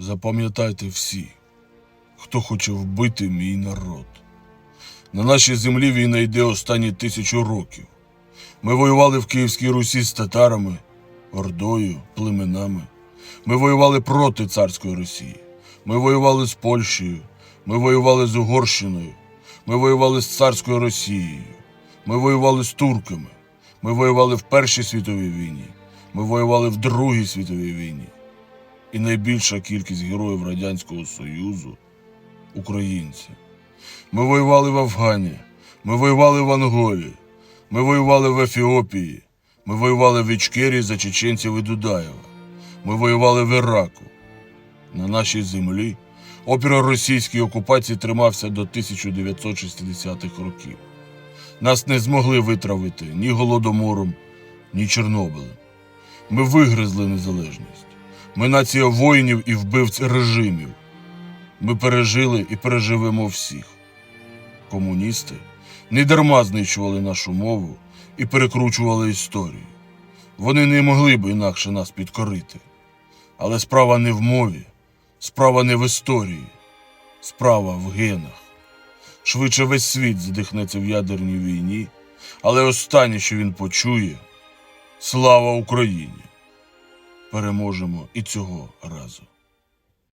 Запам'ятайте всі, хто хоче вбити мій народ. На нашій землі війна йде останні тисячу років. Ми воювали в Київській Русі з татарами, ордою, племенами. Ми воювали проти царської Росії. Ми воювали з Польщею, ми воювали з Угорщиною, ми воювали з царською Росією, ми воювали з турками, ми воювали в Першій світовій війні, ми воювали в Другій світовій війні. І найбільша кількість героїв Радянського Союзу українці. Ми воювали в Афгані, ми воювали в Анголі, ми воювали в Ефіопії, ми воювали в Ічкерії за чеченців і Дудаєва. Ми воювали в Іраку. На нашій землі опір російській окупації тримався до 1960-х років. Нас не змогли витравити ні голодомором, ні Чорнобилем. Ми вигризли незалежність. Ми нація воїнів і вбивць режимів. Ми пережили і переживемо всіх. Комуністи не дарма знищували нашу мову і перекручували історію. Вони не могли б інакше нас підкорити. Але справа не в мові, справа не в історії, справа в генах. Швидше весь світ здихнеться в ядерній війні, але останнє, що він почує слава Україні! Переможемо і цього разу.